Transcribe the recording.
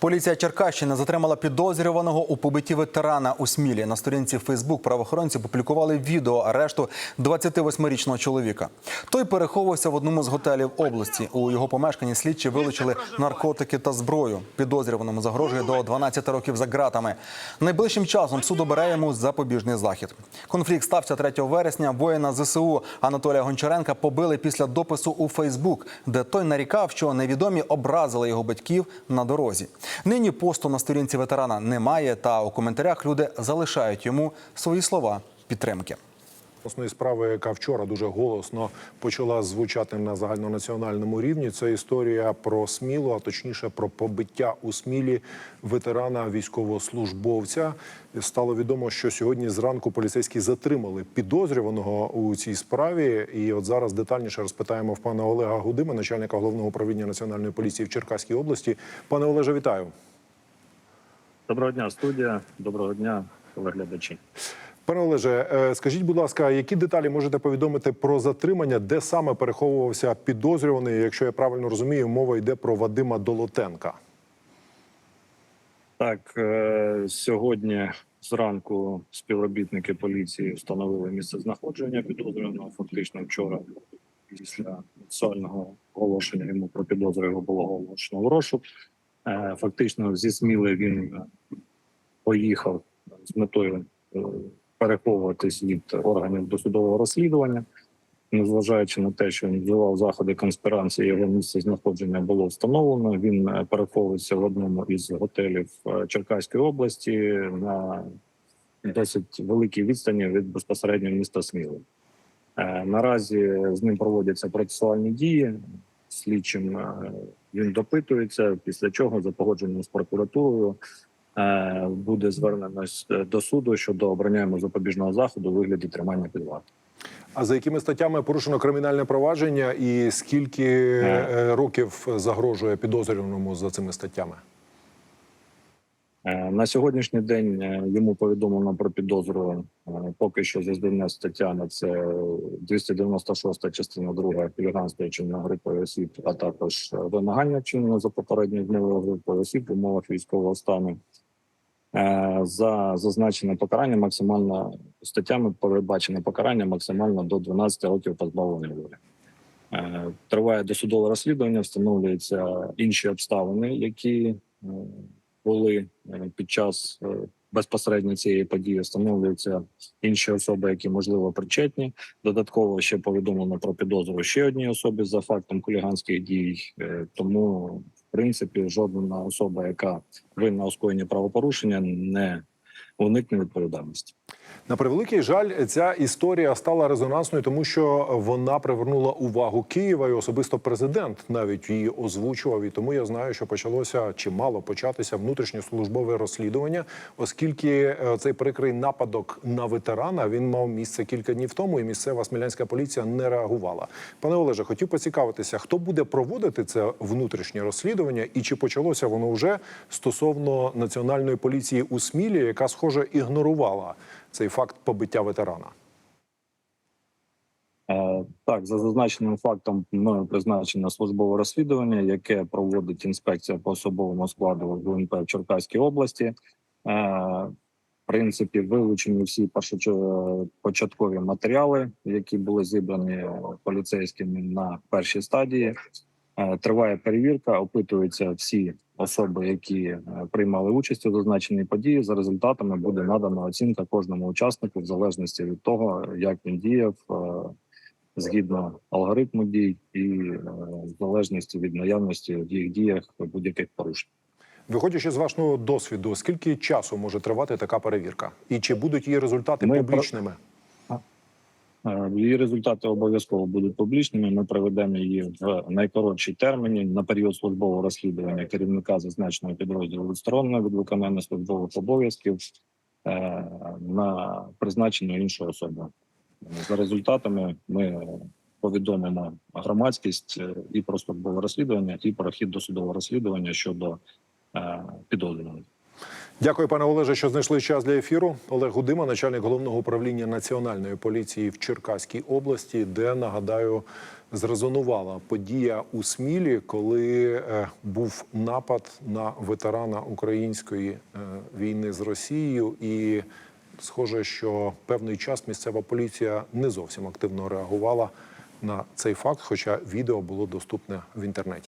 Поліція Черкащини затримала підозрюваного у побитті ветерана у Смілі. На сторінці Фейсбук правоохоронці публікували відео арешту 28-річного чоловіка. Той переховувався в одному з готелів області. У його помешканні слідчі вилучили наркотики та зброю. Підозрюваному загрожує до 12 років за ґратами. Найближчим часом суд обере йому запобіжний захід. Конфлікт стався 3 вересня. Воїна ЗСУ Анатолія Гончаренка побили після допису у Фейсбук, де той нарікав, що невідомі образили його батьків на дорозі. Нині посту на сторінці ветерана немає, та у коментарях люди залишають йому свої слова підтримки. Основної справи, яка вчора дуже голосно почала звучати на загальнонаціональному рівні, це історія про Смілу, а точніше про побиття у Смілі ветерана військовослужбовця. Стало відомо, що сьогодні зранку поліцейські затримали підозрюваного у цій справі. І от зараз детальніше розпитаємо в пана Олега Гудима, начальника головного управління національної поліції в Черкаській області. Пане Олеже, вітаю. Доброго дня, студія. Доброго дня, телеглядачі. Пане Олеже, е, скажіть, будь ласка, які деталі можете повідомити про затримання, де саме переховувався підозрюваний? Якщо я правильно розумію, мова йде про Вадима Долотенка. Так, е, сьогодні зранку співробітники поліції встановили місце знаходження підозрюваного. Фактично вчора, після соціального оголошення йому про підозру його було оголошено в розшук. Е, Фактично зі Сміли він поїхав з метою переховуватись від органів досудового розслідування. Незважаючи на те, що він вживав заходи конспірації, його місце знаходження було встановлено. Він е, переховується в одному із готелів е, Черкаської області на досить великій відстані від безпосередньо міста Сміли. Е, Наразі з ним проводяться процесуальні дії. Слідчим він допитується, після чого за погодженням з прокуратурою буде звернено до суду щодо обрання йому запобіжного заходу у вигляді тримання під вартою. А за якими статтями порушено кримінальне провадження, і скільки е, років загрожує підозрюваному за цими статтями? Е, На сьогоднішній день е, йому повідомлено про підозру е, поки що за здання статтями. Це 296 частина 2 хуліганства чинної групи осіб, а також е, вимагання чинного за попередньою змовою групою осіб в умовах військового стану. Е, За зазначене покарання максимально статтями передбачене покарання максимально до 12 років позбавлення волі. Е, Триває досудове розслідування, встановлюються інші обставини, які е, були під час безпосередньо цієї події. Встановлюються інші особи, які можливо причетні. Додатково ще повідомлено про підозру ще одній особі за фактом хуліганських дій. Тому, принципі, жодна особа, яка винна у скоєнні правопорушення, не уникне відповідальності. На превеликий жаль, ця історія стала резонансною, тому що вона привернула увагу Києва, і особисто президент навіть її озвучував. І тому я знаю, що почалося чи мало початися внутрішньослужбове розслідування, оскільки е, цей прикрий нападок на ветерана він мав місце кілька днів тому, і місцева смілянська поліція не реагувала. Пане Олеже, хотів поцікавитися, хто буде проводити це внутрішнє розслідування, і чи почалося воно вже стосовно національної поліції у Смілі, яка схоже ігнорувала цей факт побиття ветерана. Е, Так, за зазначеним фактом мною призначено службове розслідування, яке проводить інспекція по особовому складу ГУНП в Черкаській області. Е, В принципі, вилучені всі початкові матеріали, які були зібрані поліцейськими на першій стадії. Е, Триває перевірка, опитуються всі особи, які е, приймали участь у зазначеній події. За результатами буде надана оцінка кожному учаснику в залежності від того, як він діяв. е, згідно алгоритму дій і е, в залежності від наявності в їх діях будь-яких порушень. Виходячи з вашого досвіду, скільки часу може тривати така перевірка, і чи будуть її результати Ми публічними? Е, Її результати обов'язково будуть публічними. Ми проведемо її в найкоротшій терміні на період службового розслідування керівника зазначеного підрозділу відсторонено від виконання службових обов'язків е, на призначення іншої особи. За результатами ми повідомимо громадськість е, і про службове розслідування, і про хід досудового розслідування щодо підозрюваних. Дякую, пане Олеже, що знайшли час для ефіру. Олег Гудима, начальник головного управління національної поліції в Черкаській області, де нагадаю зрезонувала подія у Смілі, коли е, був напад на ветерана української е, війни з Росією, і схоже, що певний час місцева поліція не зовсім активно реагувала на цей факт, хоча відео було доступне в інтернеті.